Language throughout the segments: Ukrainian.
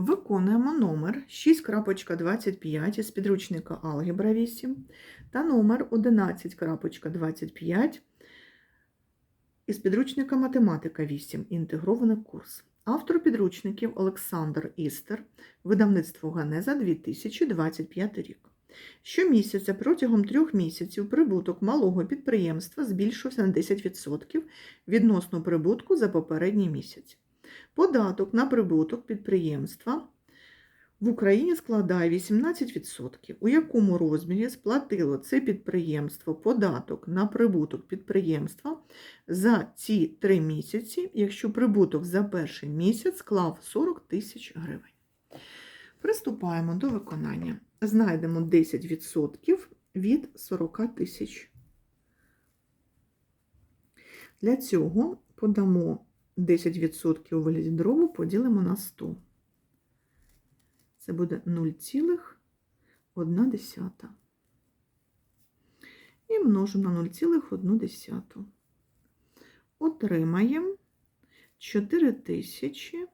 Виконуємо номер 6.25 із підручника Алгебра 8 та номер 11.25 із підручника Математика 8. Інтегрований курс. Автор підручників Олександр Істер, видавництво Ганеза 2025 рік. Щомісяця протягом трьох місяців прибуток малого підприємства збільшився на 10% відносно прибутку за попередній місяць. Податок на прибуток підприємства в Україні складає 18%. У якому розмірі сплатило це підприємство податок на прибуток підприємства за ці три місяці, якщо прибуток за перший місяць склав 40 тисяч гривень. Приступаємо до виконання. Знайдемо 10% від 40 тисяч. Для цього подамо 10% у вигляді дробу поділимо на 100. Це буде 0,1. І множимо на 0,1. Отримаємо 4 тисячі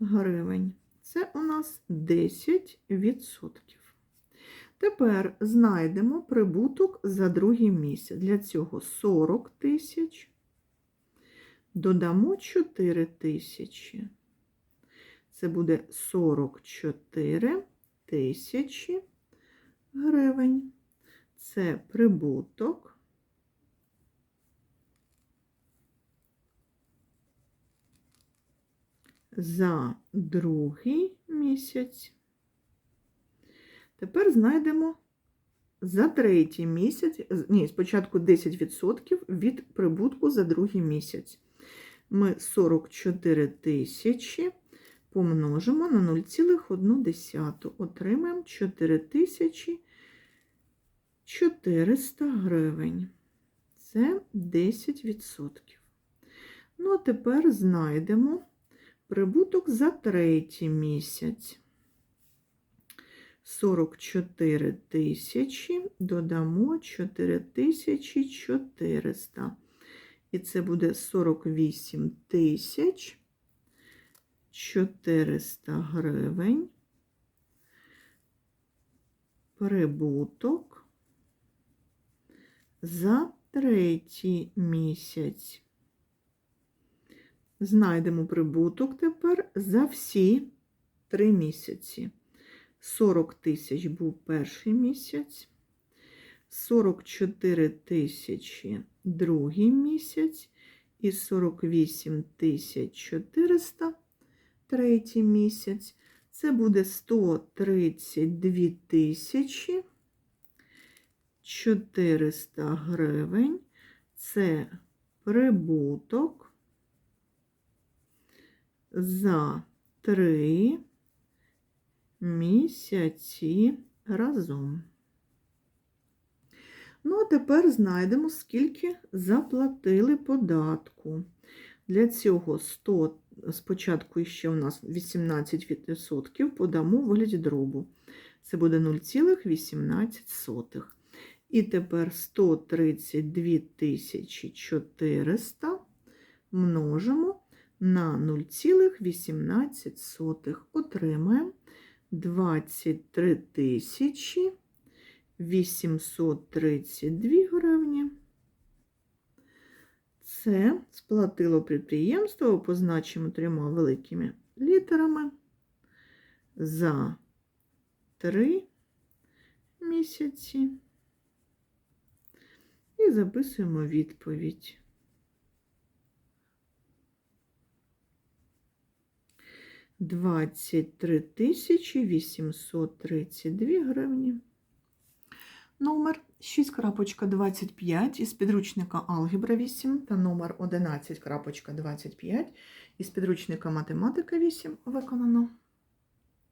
гривень. Це у нас 10%. Тепер знайдемо прибуток за другий місяць. Для цього 40 тисяч. Додамо 4 тисячі. Це буде 44 тисячі гривень. Це прибуток. За другий місяць. Тепер знайдемо за третій місяць, ні, спочатку 10% від прибутку за другий місяць. Ми 44 тисячі помножимо на 0,1. Отримаємо 4400 гривень. Це 10%. Ну, а тепер знайдемо прибуток за третій місяць. 44 тисячі, додамо 4400. І це буде 48 тисяч 400 гривень. Прибуток за третій місяць. Знайдемо прибуток тепер за всі три місяці. 40 тисяч був перший місяць, 44 тисячі другий місяць і 48 тисяч 400 третій місяць. Це буде 132 тисячі 400 гривень. Це прибуток за 3 місяці разом. Ну, а тепер знайдемо, скільки заплатили податку. Для цього 100, спочатку ще у нас 18% подамо в вигляді дробу. Це буде 0,18. І тепер 132 400 множимо на 0,18. Отримаємо 23 тисячі 832 гривні. Це сплатило підприємство, позначимо трьома великими літерами за 3 місяці. І записуємо відповідь. Двадцять три тисячі вісімсот тридцять дві гривні. Номер 6.25 із підручника Алгебра 8 та номер 11.25 із підручника Математика 8 виконано.